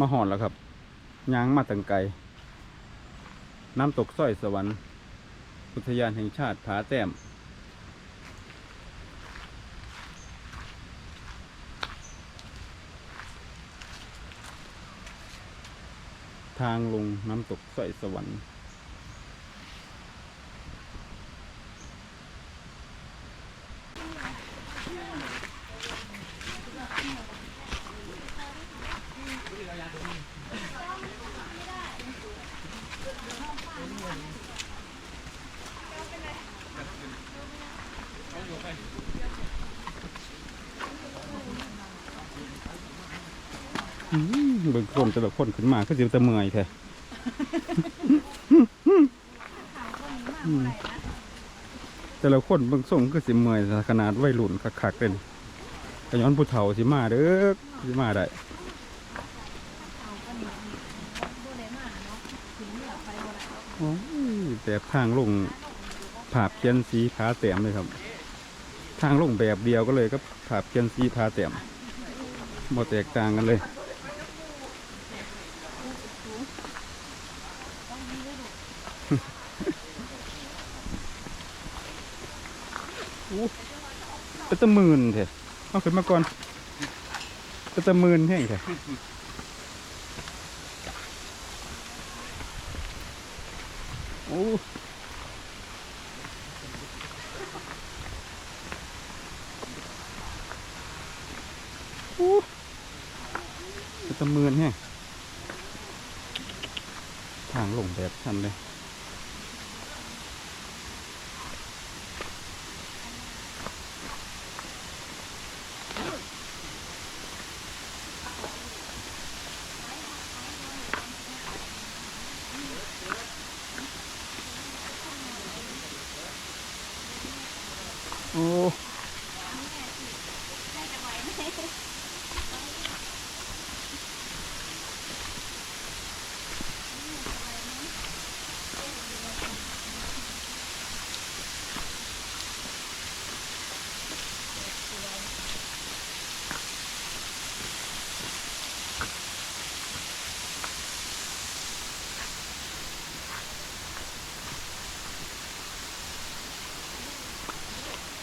มาหอดแล้วครับยางมาตังไกลน้ำตกสร้อยสวรรค์อุทยานแห่งชาติผาแต้ม ทางลงน้ำตกสร้อยสวรรค์ อืม เบิ่งคนแต่ละคนขึ้นมาก็จะตะเมื่อยแท้อืมแต่ละคนเบิ่งส่งก็สิเมื่อยขนาดวัยรุ่นคักๆเลยนี่กย้อนผู้เฒ่าสิมาเด้อสิมาได้โอ้ยแบบทางลงผาบเขียนสีผาแต้มเลยครับ ทางลงแบบเดียวก็เลยก็ผาบเขียนสีผาแต้มบ่แตกต่างกันเลย เป็นตะมืนเถอะเอาขึ้นมาก่อนเป็นตะมืนแห้งเถอะโอ้โอ้เป็นตะมืนแห้งทางลงแบบชันเลย โอ้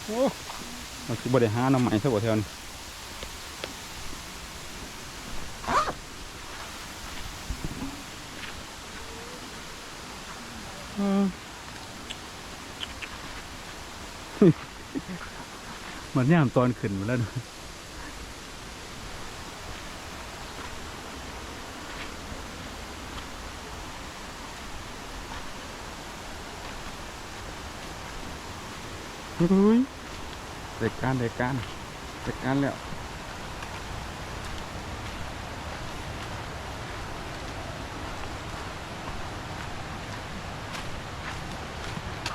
โอ้เราคือบริหารน้ำใหม่ซะบ่แถวนี้อืมเหมือนยามตอนขึ้นมาแล้วนะ ฮ้ยเด็กการเด็กการเด็กการแล้ว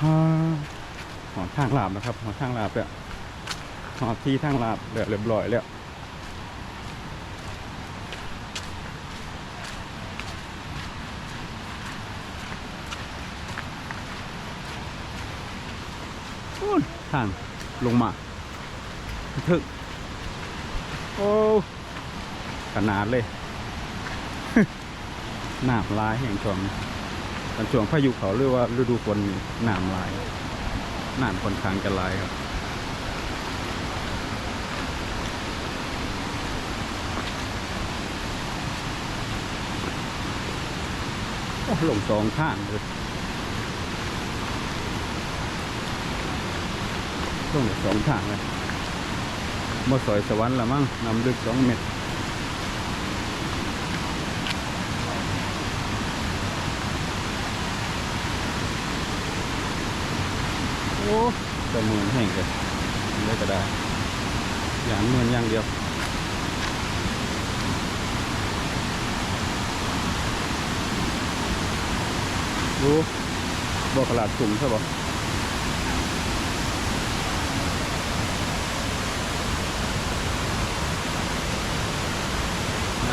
ฮ่าหอทางลาบนะครับหอทางลาบแล้วหอที่ทางลาบเรียบเรียบร้อยแล้วอู้น ทางลงมาถึกโอ้ขนาดเลยหนามลายแห่งช่วงตอนช่วงพายุเขาเรียกว่าฤดูฝนหนามลายหนามค่อนข้างจะลายครับลงสองข้างเลย ลงสองข้างเลยมาสอยสวรรค์ละมั้งนำลึกสองเมตรโอ้แต่เมือนแห้งเลยได้ก็ได้อย่างเมือนอย่างเดียวดูบอกขลาดสูงใช่ปะ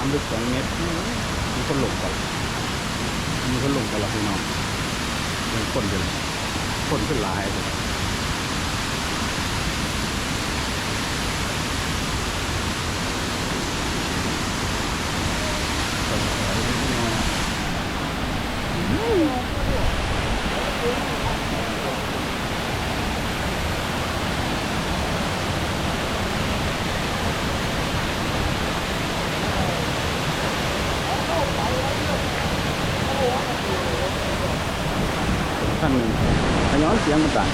ามลึกสองเมตรมีคนหลงกันมีคนหลงกันละพี่น้องเป็นคนกันคนขึ้นหลายเลย Mentang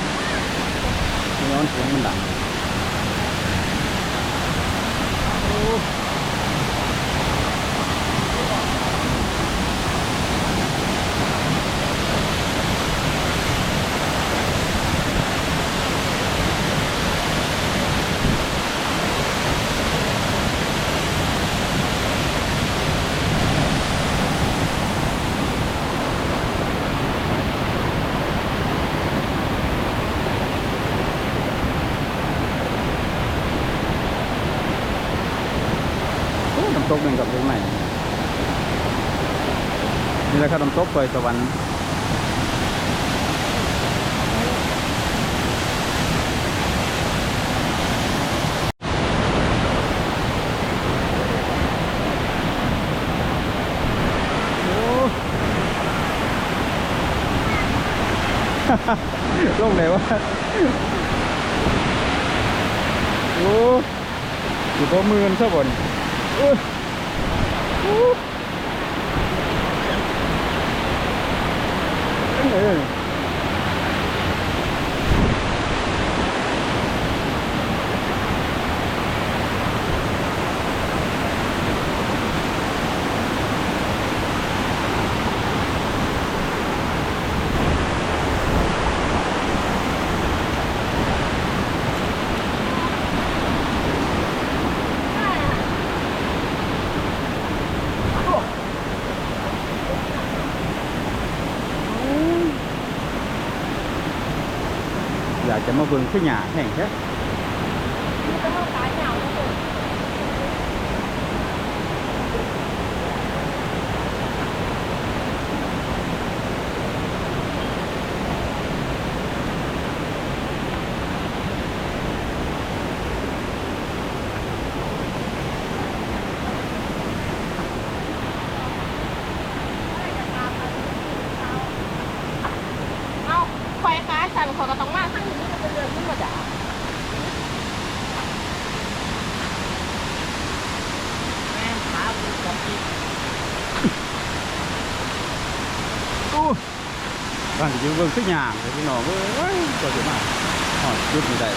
么大 ตกหนึ่งกับเล็กงใหม่นี่แหละครับน้ำตกเปยสวรรค์ลงไหนวะโอ้อยู่ก็มือนซะบ่นโอ้ 真。dạ chợ Mã Vườn cái Nhà hàng khác Vâng, còn chứ vương thích nhà. Thì nó mới cho chúng mà hỏi chút gì vậy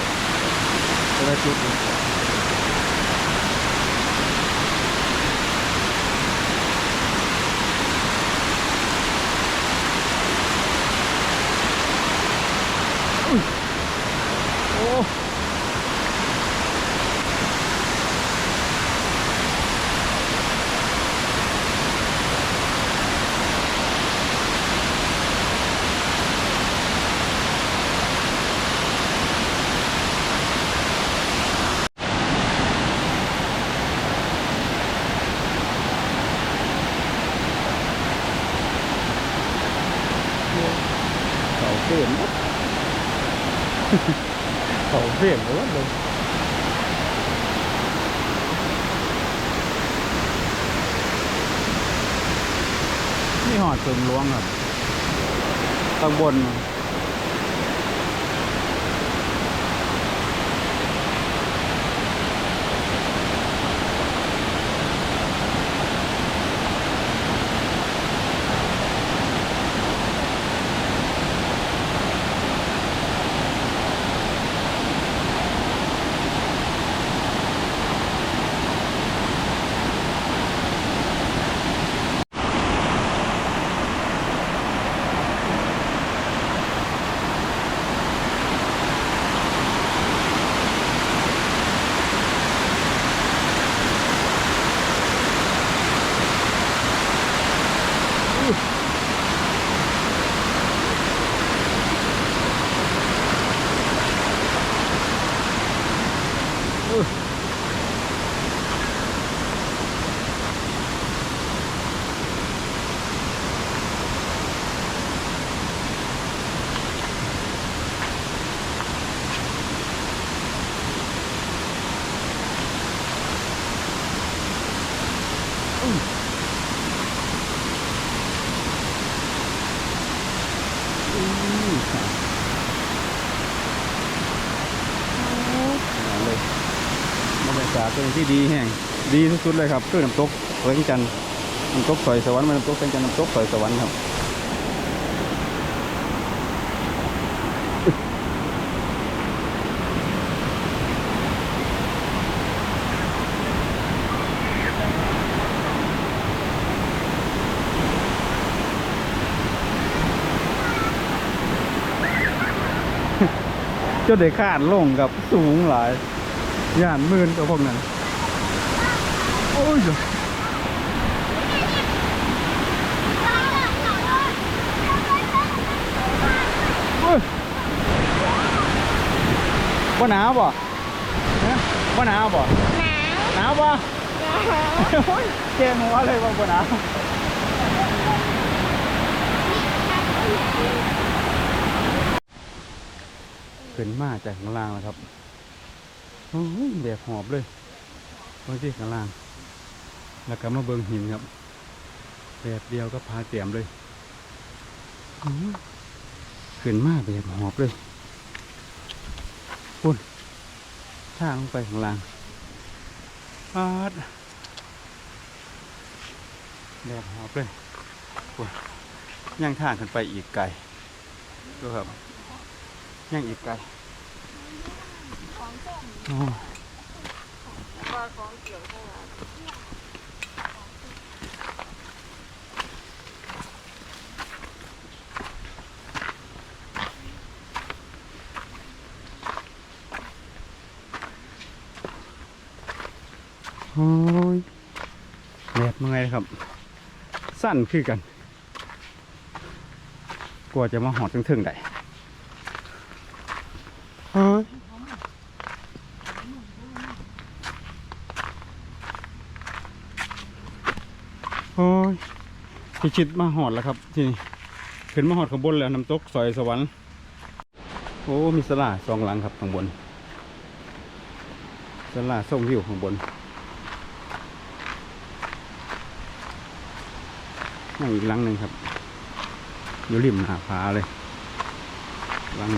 tôi đã chút Wiem, no ładnie. Ni hot เติมล้วงครับข้างบน Ooh. เป็นที่ดีแห่งดีที่สุดเลยครับคือน้ำตกเแสงจันน้ำตกสอยสวรรค์มันน้ำตกเแสงจันน้ำตกสอยสวรรค์ครับเจ้าเด็กขาดลงกับสูงหลาย ย่านหมื่นกับพวกนั้น โอ้ยเดี๋ยวเฮ้ยว่าหนาวบ่ฮะว่าหนาวบ่หนาวหนาวบ่หนาวโอ้ยเกงหัวเลยว่าบ่หนาวขึ้นมาจากข้างล่างแล้วครับโอ้ย แบบหอบเลยบางที่ข้างล่าง แล้วก็มาเบิงหินครับ แบบเดียวก็พาเตียมเลยอื้อขึ้นมาแบบหอบเลยปุ่นทางลงไปข้างล่างปาดแบบหอบเลยปุ่นย่างทางขึ้นไปอีกไกลดูครับย่างอีกไกล โอ้โอ้ยแบบเมื่อยครับ สั้นคือกัน กลัวจะมาหอดถึงๆได้เฮ้ย โอ้ย พิชิตมาหอดแล้วครับ ที่นี่ขึ้นมาหอดข้างบนแล้วน้ำตกซอยสวรรค์โอ้มีสลาสองหลังครับข้างบนสลาส่งวิวข้างบนนั่งอีกหลังหนึ่งครับอยู่ริมหน้าผาเลยหลัง